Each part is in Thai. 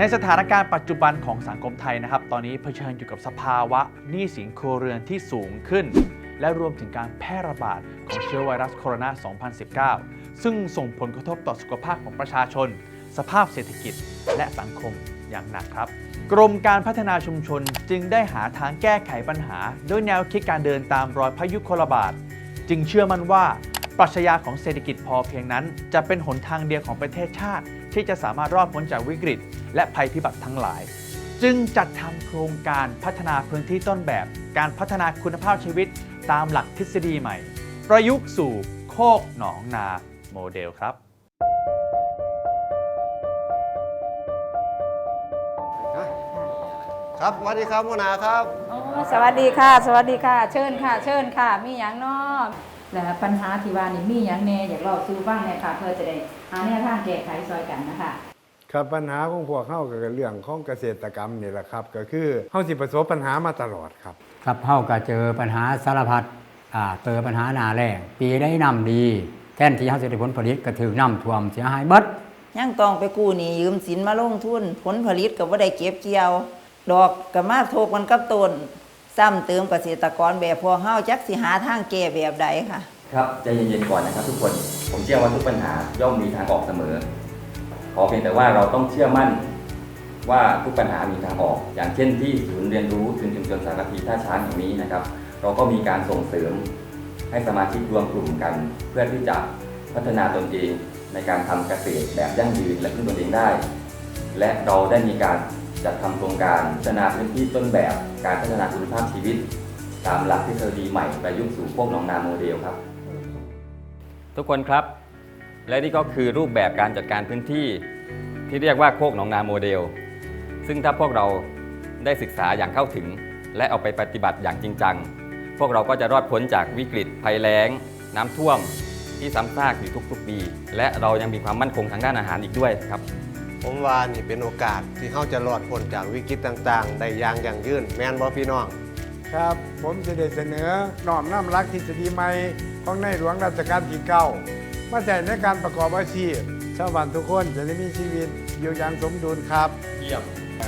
ในสถานการณ์ปัจจุบันของสังคมไทยนะครับ ตอนนี้เผชิญอยู่กับสภาวะหนี้สินครัวเรือนที่สูงขึ้น และรวมถึงการแพร่ระบาดของเชื้อไวรัสโคโรนา 2019 ซึ่งส่งผลกระทบต่อสุขภาพของประชาชน สภาพเศรษฐกิจ และสังคมอย่างหนักครับ กรมการพัฒนาชุมชนจึงได้หาทางแก้ไขปัญหา ด้วยแนวคิดการเดินตามรอยพายุคลบาท จึงเชื่อมั่นว่า ปรัชญาของเศรษฐกิจพอเพียงนั้น จะเป็นหนทางเดียวของประเทศชาติ ที่จะสามารถรอดพ้นจากวิกฤต และภัยพิบัติทั้งหลาย จึงจัดทำโครงการพัฒนาพื้นที่ต้นแบบ การพัฒนาคุณภาพชีวิตตามหลักทฤษฎีใหม่ ประยุกต์สู่โคกหนองนาโมเดลครับครับสวัสดีครับหัวหน้าครับโอ้สวัสดีค่ะ สวัสดีค่ะ เชิญค่ะ เชิญค่ะ มีอย่างเนอ และปัญหาที่ว่านี่มีอย่างแน่อยากเล่าสู่ฟังเนี่ยค่ะ เพื่อจะได้หาแนวทางแก้ไขซอยกันนะคะครับปัญหาของพวกเฮาก็คือเรื่องของเกษตรกรรมนี่แหละครับ ก็คือเฮาสิประสบปัญหามาตลอดครับครับเฮาก็เจอปัญหาสารพัดอ่าเจอปัญหาหนาแรงปีได้น้ำดีแทนที่เฮาจะได้ผลผลิตก็ถือน้ำท่วมเสียหายเบิดยังต้องไปกู้หนี้ยืมสินมาลงทุน ผลผลิตก็บ่ได้เก็บเกี่ยว ดอกก็มาโทกมันกับต้น ซ้ำเติมเกษตรกรแบบพวกเฮาจักสิหาทางแก้แบบใดค่ะ ครับใจเย็นๆก่อนนะครับทุกคน ผมเชื่อว่าทุกปัญหาย่อมมีทางออกเสมอ ขอเพียงแต่ว่าเราต้องเชื่อมั่นว่าทุกปัญหามีทางออก อย่างเช่นที่ศูนย์เรียนรู้ถึงชุมชนสารพีท่าช้างแห่งนี้นะครับ เราก็มีการส่งเสริมให้สมาชิกรวมกลุ่มกัน เพื่อที่จะพัฒนาตนเองในการทำเกษตรแบบยั่งยืนและพึ่งตนเองได้ และเราได้มีการ จัดทำโครงการพัฒนาพื้นที่ต้นแบบการพัฒนาคุณภาพชีวิต ตามหลักทฤษฎีใหม่ประยุกต์สู่พวกหนองนาโมเดลครับ ทุกคนครับ และนี่ก็คือรูปแบบการจัดการพื้นที่ ที่เรียกว่าโคกหนองนาโมเดล ซึ่งถ้าพวกเราได้ศึกษาอย่างเข้าถึง และเอาไปปฏิบัติอย่างจริงจัง พวกเราก็จะรอดพ้นจากวิกฤตภัยแล้ง น้ำท่วม ที่ซ้ำซากอยู่ทุกๆปี และเรายังมีความมั่นคงทางด้านอาหารอีกด้วยครับ ผมว่านี่เป็นโอกาสที่เขาจะรอดพ้นจากวิกฤตต่างๆ ได้อย่างยั่งยืนแมนบอพี่น้อง ครับ ผมจะได้เสนอน้อมน้ำรักทฤษฎีใหม่ของในหลวงรัชกาลที่เก้ามาใช้ในการประกอบอาชีพชาวบ้านทุกคนจะได้มีชีวิตอยู่อย่างสมดุลครับ เยี่ยม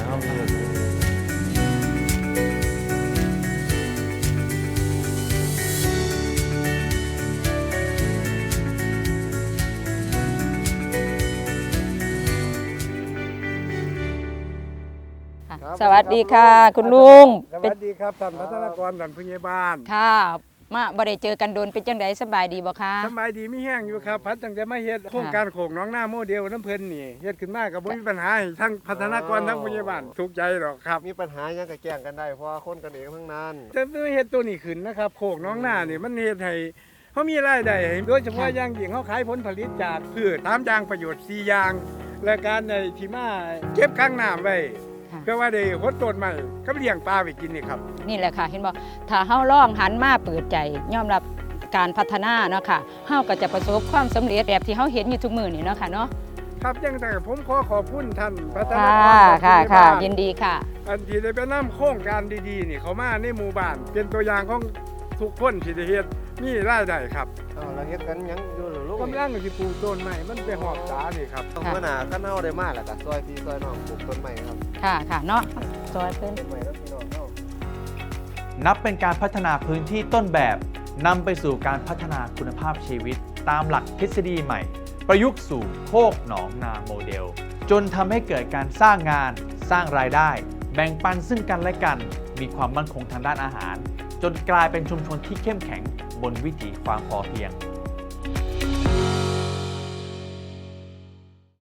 เอาไปเลยครับ สวัสดีค่ะ คุณลุงสเป็นวัสดีครับท่านพัฒนากรท่านผู้ใหญ่บ้านค่ะมาบ่ได้เจอกันโดนเป็นจังไดสบายดีบ่คะสำบายดีมีแห้งอยู่ครับ พัดตั้งแต่มาเฮ็ดโครงการโขงน้องหน้าโมเดลน้ำเพลินนี่เฮ็ดขึ้นมากับบ่มีปัญหาให้ทั้งพัฒนากรทั้งผู้ใหญ่บ้านทุกข์ใจหรอกครับมีปัญหาหยังก็แจ้งกันได้เพราะว่าคนกันเองทั้งนั้นจะเฮ็ดตัวนี้ขึ้นนะครับโขกน้องหน้านี่มันเฮ็ดให้เขามีรายได้ให้โดยเฉพาะอย่างยิ่งเขาขายผลผลิตจากพืชตามอย่างประโยชน์4อย่าง และการในที่มาเก็บข้างน้ำไว้ ค่ะ เพื่อว่าได้หดต้นใหม่ก็เลี้ยงปลาไปกินนี่ครับนี่แหละค่ะ เห็นบ่ถ้าเฮาลองหันมาเปิดใจยอมรับการพัฒนาเนาะค่ะเฮาก็จะประสบความสำเร็จแบบที่เฮาเห็นอยู่ทุกมื้อนี่เนาะค่ะเนาะครับยังแต่ผมขอขอบคุณท่านพัฒนากค่ะรค่ะของผู้ใหญ่ค่ะบ้านยินดีค่ะ อันที่ได้ไปนำโครงการดีๆนี่เขามาในหมู่บ้านเป็นตัวอย่างของทุกคนที่ได้เฮ็ด มีรายได้ครับเอาเราเฮ็ดกันหยังอยู่หรือลูกกำลังสิปลูกต้นใหม่มันไปหอบสานี่ครับหัวหน้ากันเฮาได้มาแล้วก็ซอยพี่ซอยน้องปลูกต้นไม้ครับค่ะค่ะเนาะซอยเพิ่น ต้นไม้แล้วพี่น้องเฮานับเป็นการพัฒนาพื้นที่ต้นแบบนำไปสู่การพัฒนาคุณภาพชีวิต ตามหลักทฤษฎีใหม่ ประยุกต์สู่โคกหนองนาโมเดล จนทำให้เกิดการสร้างงาน สร้างรายได้ แบ่งปันซึ่งกันและกัน มีความมั่นคงทางด้านอาหาร จนกลายเป็นชุมชนที่เข้มแข็ง บนวิถีความพอเพียง